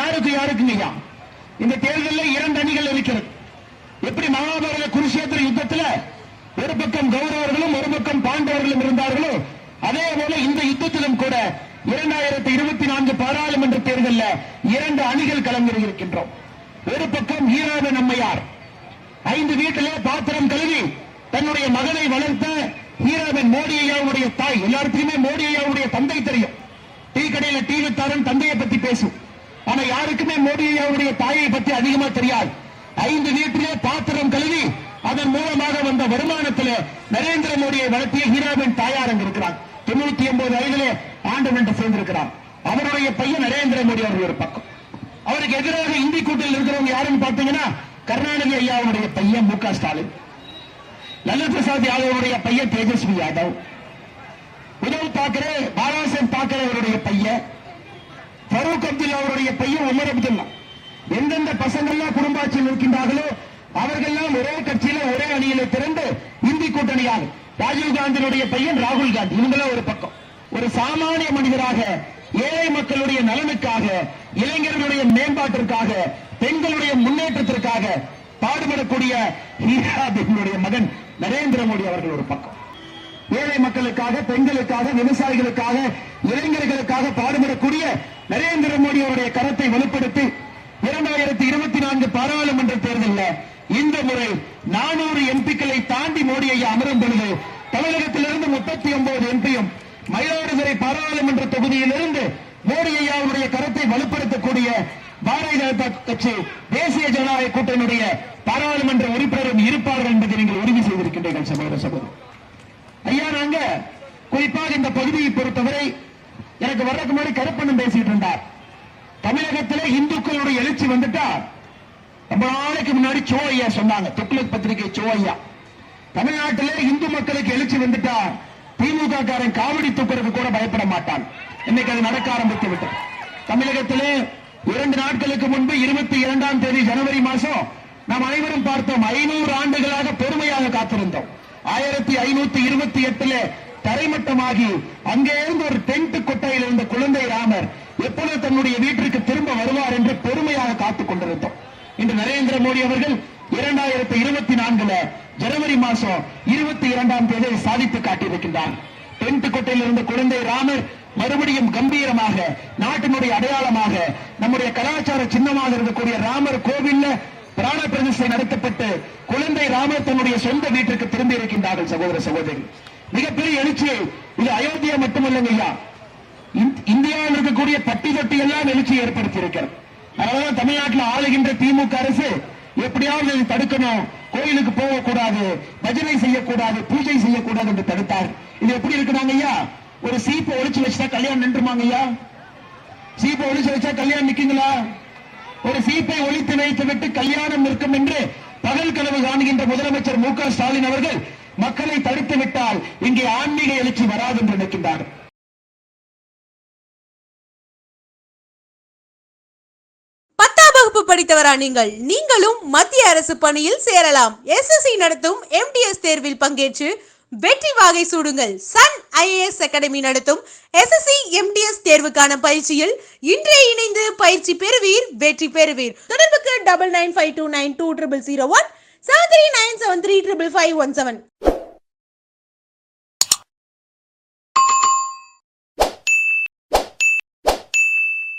யாருக்கு யாருக்கு இந்த தேர்தலில் இரண்டு அணிகள் இருக்கிறது. எப்படி மகாபாரத குருஷேத்திர யுத்தத்தில் ஒரு பக்கம் கௌரவர்களும் ஒரு பக்கம் பாண்டவர்களும் இருந்தார்களோ அதே போல இந்த யுத்தத்திலும் கூட இரண்டாயிரத்தி இருபத்தி நான்கு பாராளுமன்ற தேர்தலில் இரண்டு அணிகள் களமிறங்கியிருக்கின்றோம் ஒரு பக்கம் ஈராவன் நம்மையார் ஐந்து வீட்டிலே பாத்திரம் கழுவி தன்னுடைய மகனை வளர்த்த ஹீராவின் மோடி ஐயாவுடைய தாய். எல்லாருக்குமே மோடி ஐயாவுடைய தந்தை தெரியும். டீ கடையில டீ வித்தாரன் தந்தையை பத்தி பேசும். யாருக்குமே மோடி அவருடைய தாயை பற்றி அதிகமா தெரியாது. ஐந்து வீட்டிலே பாத்திரம் கழுவி அதன் மூலமாக வந்த வருமானத்தில் நரேந்திர மோடியை வளர்த்திய ஹீராவின் தாயார் அங்க இருக்கிறார். தொண்ணூத்தி ஒன்பது வயதிலே ஆண்டவன் சேர்ந்திருக்கிறார். அவருடைய பையன் நரேந்திர மோடி அவர்கள் ஒரு பக்கம். அவருக்கு எதிராக இந்தி கூட்டத்தில் இருக்கிறவங்க யாருன்னு பாத்தீங்கன்னா கருணாநிதி ஐயாவுடைய பையன் மு க ஸ்டாலின். லல்லு பிரசாத் யாதவருடைய பையன் தேஜஸ்வி யாதவ். உதவ் தாக்கரே பாலாசன் தாக்கரே அவருடைய பையன். ஃபரூக் அவருடைய பையன் உமர் அப்துல்லா எந்தெந்த பசங்கள்லாம் குடும்பாட்சியில் இருக்கின்றார்களோ அவர்கள்லாம் ஒரே கட்சியில ஒரே அணியில திறந்து இந்தி கூட்டணியாக ராஜீவ் காந்தியினுடைய பையன் ராகுல் காந்தி. இவங்களாம் ஒரு பக்கம். ஒரு சாமானிய மனிதராக ஏழை மக்களுடைய நலனுக்காக இளைஞர்களுடைய மேம்பாட்டிற்காக பெண்களுடைய முன்னேற்றத்திற்காக பாடுபடக்கூடிய ஹீராபினுடைய மகன் நரேந்திர மோடி அவர்கள் ஒரு பக்கம். ஏழை மக்களுக்காக பெண்களுக்காக விவசாயிகளுக்காக இளைஞர்களுக்காக பாடுபடக்கூடிய நரேந்திர மோடி அவருடைய கரத்தை வலுப்படுத்தி இரண்டாயிரத்தி இருபத்தி நான்கு பாராளுமன்ற தேர்தலில் இந்த முறை நானூறு எம்பிக்களை தாண்டி மோடி ஐயா அமரும் பொழுது தமிழகத்திலிருந்து முப்பத்தி ஒன்பது எம்பியும் மயிலாடுதுறை பாராளுமன்ற தொகுதியிலிருந்து மோடி ஐயாவுடைய கரத்தை வலுப்படுத்தக்கூடிய பாரதிய ஜனதா கட்சி தேசிய ஜனநாயக கூட்டணியுடைய பாராளுமன்ற உறுப்பினரும் இருப்பார்கள் என்பதை நீங்கள் உறுதி செய்திருக்கின்றீர்கள் சகோதர சகோதரர் ஐயா நாங்க குறிப்பாக இந்த பகுதியை பொறுத்தவரை எனக்கு வர்றதுக்கு முன்னாடி கருப்பண்ணன் பேசிட்டு இருந்தார். தமிழகத்தில் இந்துக்களுடைய எழுச்சி வந்துட்டா ரொம்ப நாளைக்கு முன்னாடி சோ ஐயா சொன்னாங்க. துக்ளக் பத்திரிகை சோ ஐயா. தமிழ்நாட்டிலே இந்து மக்களுக்கு எழுச்சி வந்துட்டா திமுக காரன் காவடி தூக்குறதுக்கு கூட பயப்பட மாட்டான். இன்னைக்கு அது நடக்க ஆரம்பித்து விட்டது. தமிழகத்திலே இரண்டு நாட்களுக்கு முன்பு இருபத்தி இரண்டாம் தேதி ஜனவரி மாசம் நாம் அனைவரும் பார்த்தோம் ஐநூறு ஆண்டுகளாக பொறுமையாக காத்திருந்தோம். ஆயிரத்தி ஐநூத்தி இருபத்தி எட்டுல தரைமட்டமாகி அங்கே இருந்து ஒரு டென்ட் கொட்டையில் இருந்த குழந்தை ராமர் எப்பொழுது தன்னுடைய வீட்டிற்கு திரும்ப வருவார் என்று பொறுமையாக காத்துக் கொண்டிருந்தோம். இன்று நரேந்திர மோடி அவர்கள் இரண்டாயிரத்தி இருபத்தி நான்குல ஜனவரி மாசம் இருபத்தி இரண்டாம் தேதி சாதித்து காட்டியிருக்கின்றார். டென்ட் கொட்டையில் இருந்த குழந்தை ராமர் மறுபடியும் கம்பீரமாக நாட்டினுடைய அடையாளமாக நம்முடைய கலாச்சார சின்னமாக இருக்கக்கூடிய ராமர் கோவில்ல பிராண பிரதிஷ்டை நடத்தப்பட்டு குழந்தை ராமர் தன்னுடைய சொந்த வீட்டிற்கு திரும்பி இருக்கின்றார்கள் சகோதர சகோதரி. மிகப்பெரிய எழுச்சி. இது அயோத்தியா மட்டுமல்லங்க ஐயா. இந்தியாவில் இருக்கக்கூடிய பட்டி தொட்டி எல்லாம் எழுச்சி ஏற்படுத்தி இருக்கிறது அதனால தமிழ்நாட்டில் ஆளுகின்ற திமுக அரசு எப்படியாவது இதை தடுக்கணும். கோயிலுக்கு போகக்கூடாது பஜனை செய்யக்கூடாது பூஜை செய்யக்கூடாது என்று தடுத்தார். இது எப்படி இருக்கிறாங்க ஐயா? ஒரு சீப்பை ஒழிச்சு வச்சுட்டா கல்யாணம் நின்றுமாங்க ஐயா? சீப்பை ஒழிச்சு வச்சா கல்யாணம் நிக்குங்களா? ஒரு சீப்பை ஒழித்து வைத்து விட்டு கல்யாணம் நிற்கும் என்று பகல் கனவு காணுகின்ற முதலமைச்சர் மு க ஸ்டாலின் அவர்கள் மக்களை தடுத்து விட்டால் இங்கே ஆன்மீக எழுச்சி வராது என்று நினைக்கின்றார் பத்தாம் வகுப்பு படித்தவரா நீங்கள்? நீங்களும் மத்திய அரசு பணியில் சேரலாம். எஸ்எஸ்சி நடத்தும் எம்டிஎஸ் தேர்வில் பங்கேற்று வெற்றி வாகை சூடுங்கள். சன் ஐஏஎஸ் அகாடமி நடத்தும் எஸ்எஸ்சி எம்டிஎஸ் தேர்வுக்கான பயிற்சியில் இன்றே இணைந்து பயிற்சி பெறுவீர் வெற்றி பெறுவீர். தொடர்புக்கு double nine five two nine two triple zero one seven three nine seven three triple five one seven